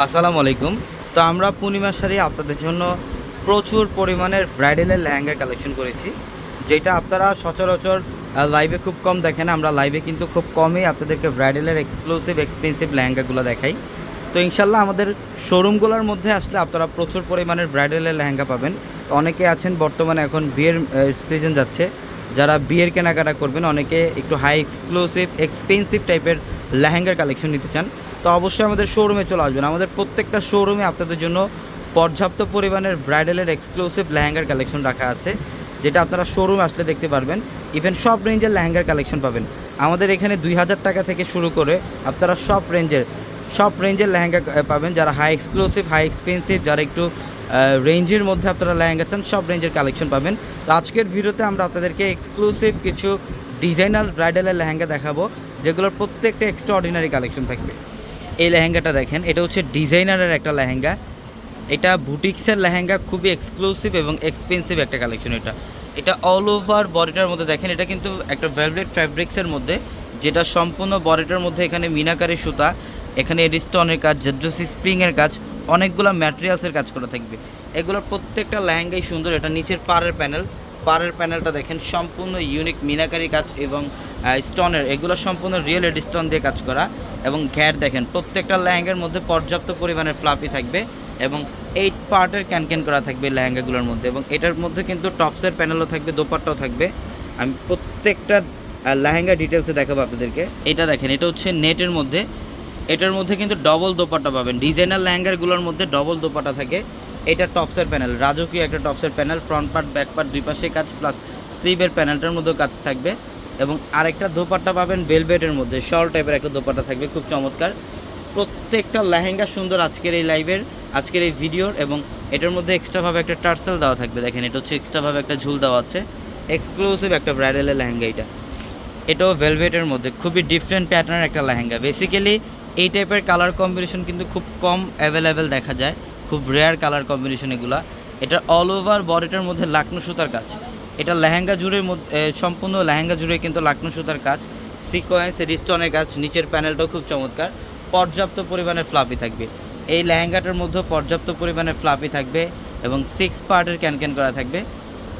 আসসালামু আলাইকুম। তো আমরা পূর্ণিমা শাড়ি আপনাদের জন্য প্রচুর পরিমাণের ব্রাইডালের লেহেঙ্গা কালেকশন করেছি, যেটা আপনারা সচরাচর লাইভে খুব কম দেখেন, আমরা লাইভে কিন্তু খুব কমই আপনাদেরকে ব্রাইডালের এক্সক্লুসিভ এক্সপেন্সিভ লেহেঙ্গাগুলো দেখাই। তো ইনশাল্লাহ আমাদের শোরুমগুলোর মধ্যে আসলে আপনারা প্রচুর পরিমাণের ব্রাইডালের লেহেঙ্গা পাবেন। অনেকে আছেন, বর্তমানে এখন বিয়ের সিজন যাচ্ছে, যারা বিয়ের কেনাকাটা করবেন, অনেকে একটু হাই এক্সক্লুসিভ এক্সপেন্সিভ টাইপের লেহেঙ্গার কালেকশন নিতে চান। তো অবশ্যই আমাদের শোরুমে চলে আসবেন। আমাদের প্রত্যেকটা শোরুমে আপনাদের জন্য পর্যাপ্ত পরিমাণের ব্রাইডালের এক্সক্লুসিভ লেহেঙ্গার কালেকশন রাখা আছে, যেটা আপনারা শোরুমে আসলে দেখতে পারবেন। ইভেন সব রেঞ্জের লেহেঙ্গার কালেকশন পাবেন। আমাদের এখানে দুই হাজার টাকা থেকে শুরু করে আপনারা সব রেঞ্জের সব রেঞ্জের লেহেঙ্গা পাবেন। যারা হাই এক্সক্লুসিভ হাই এক্সপেন্সিভ যারা একটু রেঞ্জের মধ্যে আপনারা লেহেঙ্গা চান সব রেঞ্জের কালেকশন পাবেন। তো আজকের ভিডিওতে আমরা আপনাদেরকে এক্সক্লুসিভ কিছু ডিজাইনার ব্রাইডালের লেহেঙ্গা দেখাবো, যেগুলোর প্রত্যেকটা এক্সট্রা অর্ডিনারি কালেকশন থাকবে। এই লেহেঙ্গাটা দেখেন, এটা হচ্ছে ডিজাইনারের একটা লেহেঙ্গা। এটা বুটিক্সের লেহেঙ্গা, খুবই এক্সক্লুসিভ এবং এক্সপেন্সিভ একটা কালেকশন এটা। এটা অল ওভার বডিটার মধ্যে দেখেন, এটা কিন্তু একটা ভেলভেট ফ্যাব্রিক্সের মধ্যে, যেটা সম্পূর্ণ বডিটার মধ্যে এখানে মিনাকারি সুতা, এখানে এডিস্টনের কাজ জেড্রোসি স্প্রিংয়ের কাজ, অনেকগুলো ম্যাটেরিয়ালসের কাজ করা থাকবে। এগুলোর প্রত্যেকটা লেহেঙ্গাই সুন্দর, এটা নিচের পাড়ের প্যানেল পাড়ের প্যানেলটা দেখেন, সম্পূর্ণ ইউনিক মিনাকারি কাজ এবং স্টোনের এগুলো সম্পূর্ণ রিয়েল এডিস্টন দিয়ে কাজ করা এবং ঘ্যাট দেখেন, প্রত্যেকটা লেহেঙ্গার মধ্যে পর্যাপ্ত পরিমাণের ফ্লাপি থাকবে এবং এইট পার্টের ক্যান ক্যান করা থাকবে লেহেঙ্গাগুলোর মধ্যে এবং এটার মধ্যে কিন্তু টপসের প্যানেলও থাকবে, দোপাট্টাও থাকবে। আমি প্রত্যেকটা লেহেঙ্গা ডিটেলসে দেখাবো আপনাদেরকে। এটা দেখেন, এটা হচ্ছে নেটের মধ্যে, এটার মধ্যে কিন্তু ডবল দোপাট্টা পাবেন। ডিজাইনার লেহেঙ্গারগুলোর মধ্যে ডবল দোপাট্টা থাকে। এটা টপসের প্যানেল, রাজকীয় একটা টপসের panel front part back part দুই পাশে কাজ প্লাস স্লিভের প্যানেলটার মধ্যেও কাজ থাকবে। এবং আরেকটা দোপাট্টা পাবেন বেলভেটের মধ্যে শল টাইপের একটা দোপাট্টা থাকবে, খুব চমৎকার। প্রত্যেকটা লেহেঙ্গা সুন্দর আজকের এই লাইভের আজকের এই ভিডিওর এবং এটার মধ্যে এক্সট্রাভাবে একটা টার্সেল দেওয়া থাকবে, দেখেন এটা হচ্ছে এক্সট্রাভাবে একটা ঝুল দেওয়া আছে। এক্সক্লুসিভ একটা ব্রাইডালের লেহেঙ্গা এটা। এটাও ভেলভেটের মধ্যে, খুবই ডিফারেন্ট প্যাটার্নের একটা লেহেঙ্গা। বেসিক্যালি এই টাইপের কালার কম্বিনেশন কিন্তু খুব কম অ্যাভেলেবেল দেখা যায়। খুব রেয়ার কালার কম্বিনেশন এগুলা। এটা অল ওভার বডিটার মধ্যে লাকনো সুতার কাজ। এটা লেহেঙ্গা জুড়ের মধ্যে সম্পূর্ণ লেহেঙ্গা জুড়ে কিন্তু লাকনো সুতার কাজ। সিকোয়েন্স রিস্টনের কাজ, নিচের প্যানেলটাও খুব চমৎকার। পর্যাপ্ত পরিমাণে ফ্লাপি থাকবে। এই লেহেঙ্গাটার মধ্যে পর্যাপ্ত পরিমাণে ফ্লাপি থাকবে এবং সিক্স পার্টের ক্যান ক্যান করা থাকবে।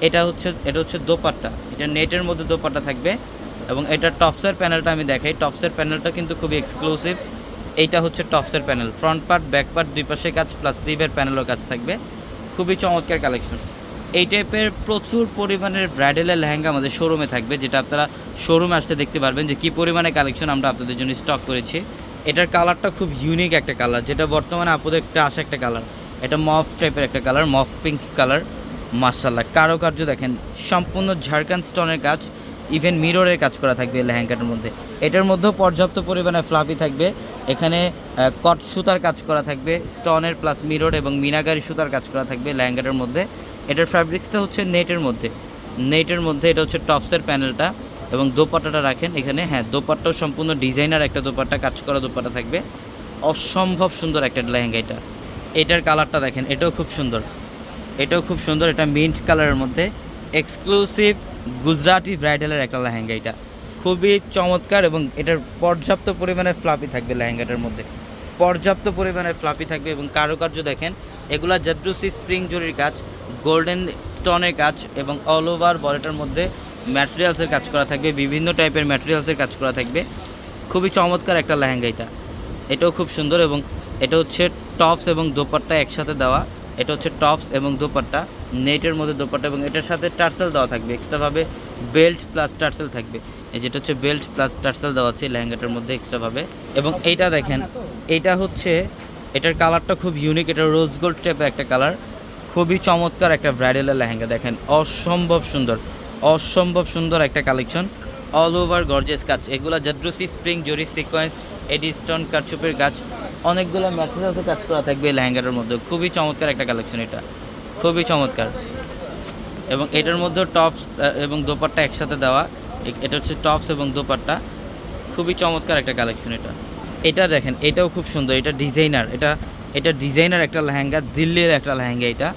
এটা হচ্ছে এটা হচ্ছে দোপাট্টা। এটা নেটের মধ্যে দোপাট্টা থাকবে এবং এটা টপসের প্যানেলটা আমি দেখাই। টপসের প্যানেলটা কিন্তু খুবই এক্সক্লুসিভ এইটা হচ্ছে টপসের panel. Front part, back part, দুই পাশে কাজ, প্লাস স্লিভের প্যানেলও কাজ থাকবে। খুবই চমৎকার কালেকশন। এই টাইপের প্রচুর পরিমাণের ব্রাইডালের লেহেঙ্গা আমাদের শোরুমে থাকবে, যেটা আপনারা শোরুমে আসতে দেখতে পারবেন যে কী পরিমাণে কালেকশন আমরা আপনাদের জন্য স্টক করেছি। এটার কালারটা খুব ইউনিক একটা কালার যেটা বর্তমানে আপনাদের একটা আসা একটা কালার এটা মফ টাইপের একটা কালার মফ পিঙ্ক কালার মার্শাল্লাহ কারুকার্য দেখেন, সম্পূর্ণ ঝাড়খান্ড স্টোনের কাজ। ইভেন মিররের কাজ করা থাকবে লেহেঙ্গাটার মধ্যে। এটার মধ্যেও পর্যাপ্ত পরিমাণে ফ্লাফি থাকবে। এখানে কট সুতার কাজ করা থাকবে স্টনের প্লাস মিরর এবং মিনাগারি সুতার কাজ করা থাকবে লেহেঙ্গাটার মধ্যে। এটার ফ্যাব্রিক্সটা হচ্ছে নেটের মধ্যে। নেটের মধ্যে এটা হচ্ছে টপসের প্যানেলটা এবং দোপাট্টাটা রাখেন এখানে। হ্যাঁ দোপাট্টাও সম্পূর্ণ ডিজাইনার একটা দোপাট্টা, কাজ করা দোপাট্টা থাকবে। অসম্ভব সুন্দর একটা লেহেঙ্গা এটা। এটার কালারটা দেখেন, এটাও খুব সুন্দর। এটাও খুব সুন্দর, এটা মিন্ট কালারের মধ্যে। এক্সক্লুসিভ গুজরাটি ব্রাইডালের একটা লেহেঙ্গা এটা। খুবই চমৎকার এবং এটার পর্যাপ্ত পরিমাণে ফ্লাপি থাকবে লেহেঙ্গাটার মধ্যে। পর্যাপ্ত পরিমাণে ফ্লাপি থাকবে এবং কারুকার্য দেখেন, এগুলা জাদ্রুসি স্প্রিং জরির কাজ, গোল্ডেন স্টোনের কাজ এবং অল ওভার বডিটার মধ্যে ম্যাটেরিয়ালসের কাজ করা থাকবে, বিভিন্ন টাইপের ম্যাটেরিয়ালসের কাজ করা থাকবে। খুবই চমৎকার একটা লেহেঙ্গা এটা। এটাও খুব সুন্দর এবং এটা হচ্ছে টপস এবং দোপাট্টা একসাথে দেওয়া। এটা হচ্ছে টপস এবং দোপাট্টা। নেটের মধ্যে দোপাট্টা এবং এটার সাথে টার্সেল দেওয়া থাকবে। এক্সট্রাভাবে বেল্ট প্লাস টার্সেল থাকবে। এই যেটা হচ্ছে বেল্ট প্লাস টার্সেল দেওয়া আছে লেহেঙ্গাটার মধ্যে এক্সট্রাভাবে। এবং এইটা দেখেন, এইটা হচ্ছে, এটার কালারটা খুব ইউনিক এটা রোজ গোল্ড টাইপের একটা কালার খুবই চমৎকার একটা ব্রাইডালের লেহেঙ্গা, দেখেন, অসম্ভব সুন্দর অসম্ভব সুন্দর একটা কালেকশন অল ওভার গর্জেস কাজ এগুলো জাদ্রুসি স্প্রিং জরি সিকোয়েন্স এডিস্টন কারচুপের গাছ, অনেকগুলো ম্যাটেরিয়ালসে কাজ করা থাকবে এই লেহেঙ্গাটার মধ্যে। খুবই চমৎকার একটা কালেকশন এটা। খুবই চমৎকার। এবং এটার মধ্যেও টপস এবং দোপাট্টা একসাথে দেওয়া। এটা হচ্ছে টপস এবং দোপাট্টা। খুবই চমৎকার একটা কালেকশন এটা। এটা দেখেন, এটাও খুব সুন্দর, এটা ডিজাইনার এটা এটা ডিজাইনার একটা লেহেঙ্গা, দিল্লির একটা লেহেঙ্গা এটা।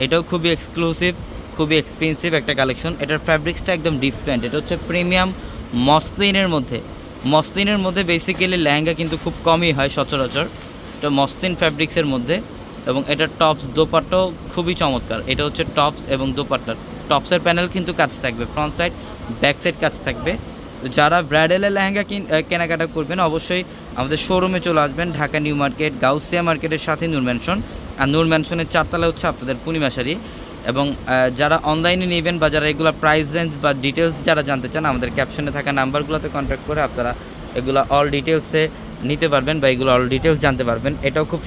এটাও খুবই এক্সক্লুসিভ খুবই এক্সপেন্সিভ একটা কালেকশন এটার ফ্যাব্রিক্সটা একদম ডিফারেন্ট এটা হচ্ছে প্রিমিয়াম মসলিনের মধ্যে। মসলিনের মধ্যে বেসিক্যালি লেহেঙ্গা কিন্তু খুব কমই হয় সচরাচর। এটা মসলিন ফ্যাব্রিক্সের মধ্যে। এবং এটার টপস দোপাট্টাও খুবই চমৎকার। এটা হচ্ছে টপস এবং দোপাট্টা টপসের প্যানেল কিন্তু কাজ থাকবে, ফ্রন্ট সাইড, ব্যাক সাইড কাজ থাকবে। যারা ব্রাইডালের লেহেঙ্গা কিন- কেনাকাটা করবেন, অবশ্যই আমাদের শোরুমে চলে আসবেন, ঢাকা নিউ মার্কেট, গাউসিয়া মার্কেটের সাথে নূর ম্যানশন আর নূর ম্যানশনের চারতলা হচ্ছে আপনাদের পূর্ণিমা শাড়ি। এবং যারা অনলাইনে নেবেন বা যারা এগুলো প্রাইস রেঞ্জ বা ডিটেলস যারা জানতে চান, আমাদের ক্যাপশনে থাকা নাম্বারগুলোতে কন্ট্যাক্ট করে আপনারা এগুলো অল ডিটেলসে নিতে পারবেন বা এগুলো অল ডিটেলস জানতে পারবেন। এটাও খুব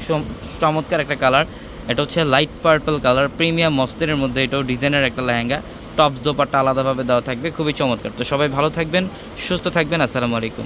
চমৎকার একটা কালার এটা হচ্ছে লাইট পার্পল কালার প্রিমিয়াম মস্তিনের মধ্যে এটাও ডিজাইনের একটা লেহেঙ্গা। টপস দোপারটা আলাদাভাবে দেওয়া থাকবে, খুবই চমৎকার। তো সবাই ভালো থাকবেন, সুস্থ থাকবেন, আসসালামু আলাইকুম।